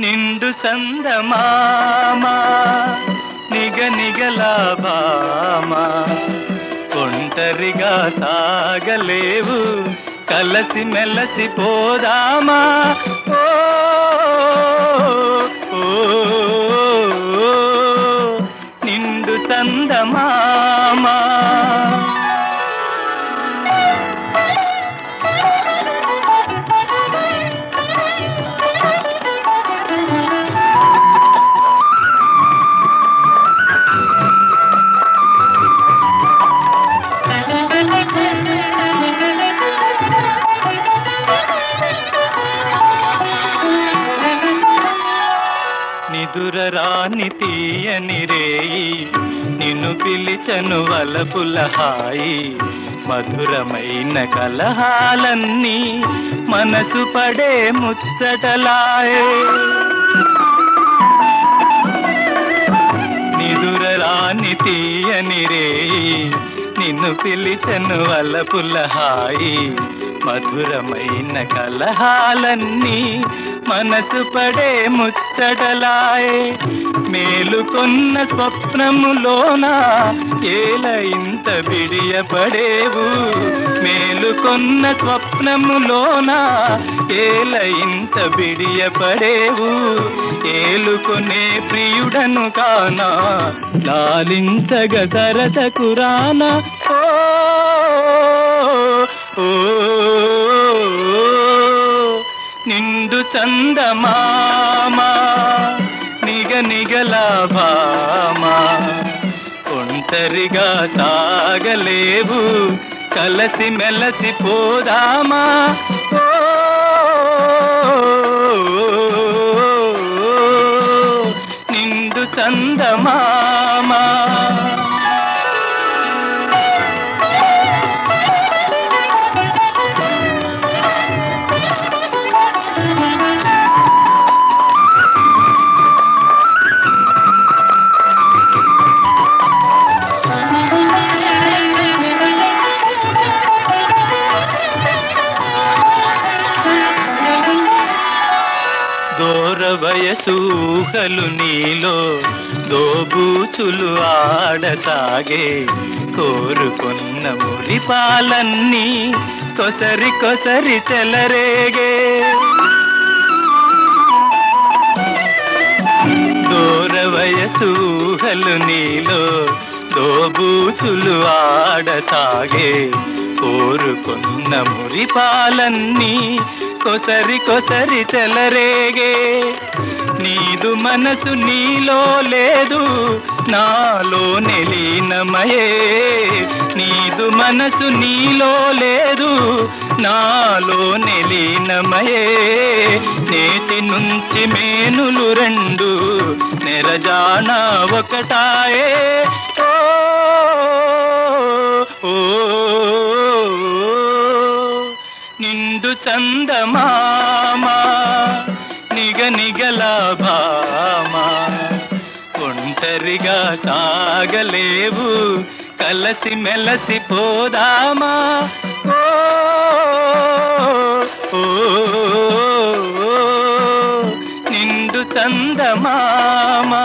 నిండు సందమామా నిగ నిగలాభామ ఒంటరిగా సాగలేవు కలసి మెలసి పోదామా. ఓ, రాని తీయని రేయి నిన్ను పిలిచను వలపుల హాయి. మధురమైన కలహాలన్నీ మనసు పడే ముచ్చటలాయే. నిదుర రాని తీయని రేయి నిన్ను పిలిచను వలపుల హాయి. మధురమైన కలహాలన్నీ మనసు పడే ముచ్చటలాయే. మేలుకొన్న స్వప్నములోన ఏల ఇంత బిడియపడేవు మేలుకొన్న స్వప్నములోన ఏల ఇంత బిడియపడేవు ఏలుకొనే ప్రియుడను కానా? లాలించగ సరసకు రానా ఓ ఓ, నిండు చందమామా నిగ నిగలాభామా. ఒంటరిగా సాగలేవు కలసి మెలసి పోదామా? నిండు చందమా వయసూహలు నీలో దోబూచులు ఆడసాగే. కోరుకున్న మురిపాలన్నీ కొసరి కొసరి చెలరేగే. దూర వయసూహలు నీలో దోబూచులు ఆడసాగే. కోరుకున్న మురిపాలన్నీ కొసరి కొసరి చెలరేగే. నీదు మనసు నీలో లేదు నాలో నెలీనమయే. నీదు మనసు నీలో లేదు నాలో నెలీనమయే. నేటి నుంచి మేనులు రెండు నెరజాన ఒకటాయే. నిండు చందమామా నిగ నిగలాభామా ఒంటరిగా సాగలేవు కలసి మెలసి పోదామా. ఓ, నిండు చందమామా.